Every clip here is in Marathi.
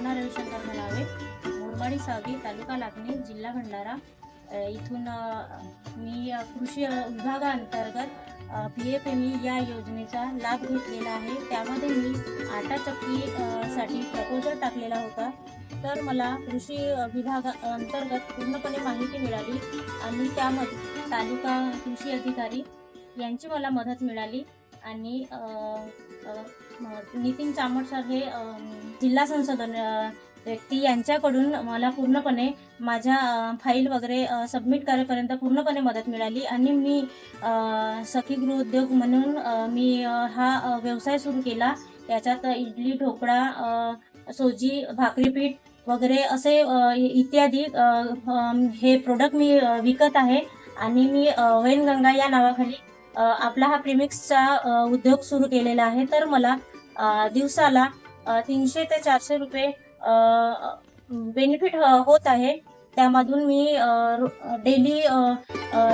पावना रविशंकर म्हणावे मुरमाडी सावी तालुका लाखणी जिल्हा भंडारा. इथून मी कृषी विभागाअंतर्गत पी एफ एम ई या योजनेचा लाभ घेतलेला आहे. त्यामध्ये मी आटा चक्कीसाठी प्रपोजल टाकलेला होता. तर मला कृषी विभागा अंतर्गत पूर्णपणे माहिती मिळाली आणि त्यामध्ये तालुका कृषी अधिकारी यांची मला मदत मिळाली. आणि नितीन चामट सर हे जिल्हा संशोधन व्यक्ती यांच्याकडून मला पूर्णपणे माझ्या फाईल वगैरे सबमिट करेपर्यंत पूर्णपणे मदत मिळाली आणि मी अ, सखी गृहोद्योग म्हणून मी हा व्यवसाय सुरू केला. याच्यात इडली ढोकळा सोजी भाकरी पीठ वगैरे असे इत्यादी हे प्रोडक्ट मी विकत आहे. आणि मी वैनगंगा या नावाखाली आपला हा प्रिमिक्सचा उद्योग सुरू केलेला आहे. तर मला दिवसाला तीनशे ते चारशे रुपये बेनिफिट होत आहे. त्यामधून मी डेली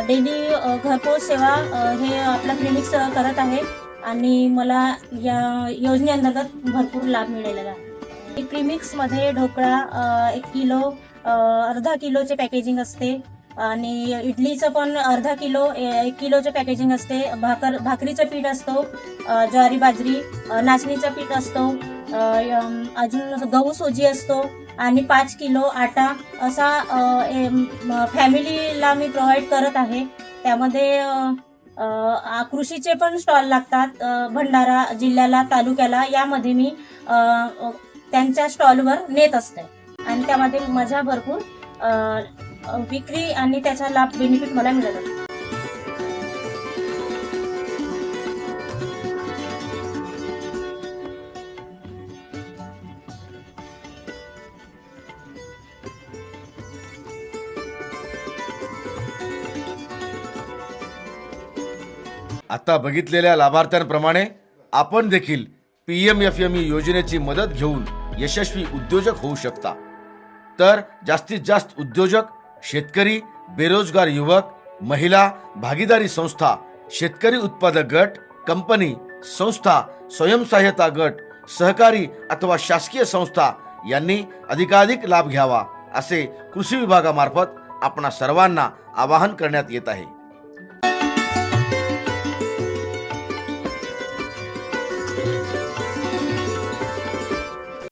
डेली घरपोच सेवा हे आपला क्लिनिक्स करत आहे. आणि मला या योजनेअंतर्गत भरपूर लाभ मिळालेला आहे. प्रीमिक्समध्ये ढोकळा एक किलो अर्धा किलोचे पॅकेजिंग असते. आणि इडलीचं पण अर्धा किलो ए- एक किलोचं पॅकेजिंग असते. भाकर भाकरीचं पीठ असतो ज्वारी बाजरी नाचणीचं पीठ असतो अजून गहू सोजी असतो आणि पाच किलो आटा असा ए- फॅमिलीला मी प्रोव्हाइड करत आहे. त्यामध्ये कृषीचे पण स्टॉल लागतात भंडारा जिल्ह्याला तालुक्याला. यामध्ये मी त्यांच्या स्टॉलवर नेत असते. आणि त्यामध्ये मजा भरपूर विक्री आणि त्याचा लाभ बेनिफिट मला मिळाला. आता बघितलेल्या लाभार्थ्यांप्रमाणे आपण देखील पीएम एफ एम ई योजनेची मदत घेऊन यशस्वी उद्योजक होऊ शकता. तर जास्तीत जास्त उद्योजक शेतकरी बेरोजगार युवक महिला भागीदारी संस्था शेतकरी उत्पादक गट कंपनी संस्था स्वयंसहाय्यता गट सहकारी अथवा शासकीय संस्था यांनी अधिकाधिक लाभ घ्यावा असे कृषी विभागामार्फत आपणा सर्वांना आवाहन करण्यात येत आहे.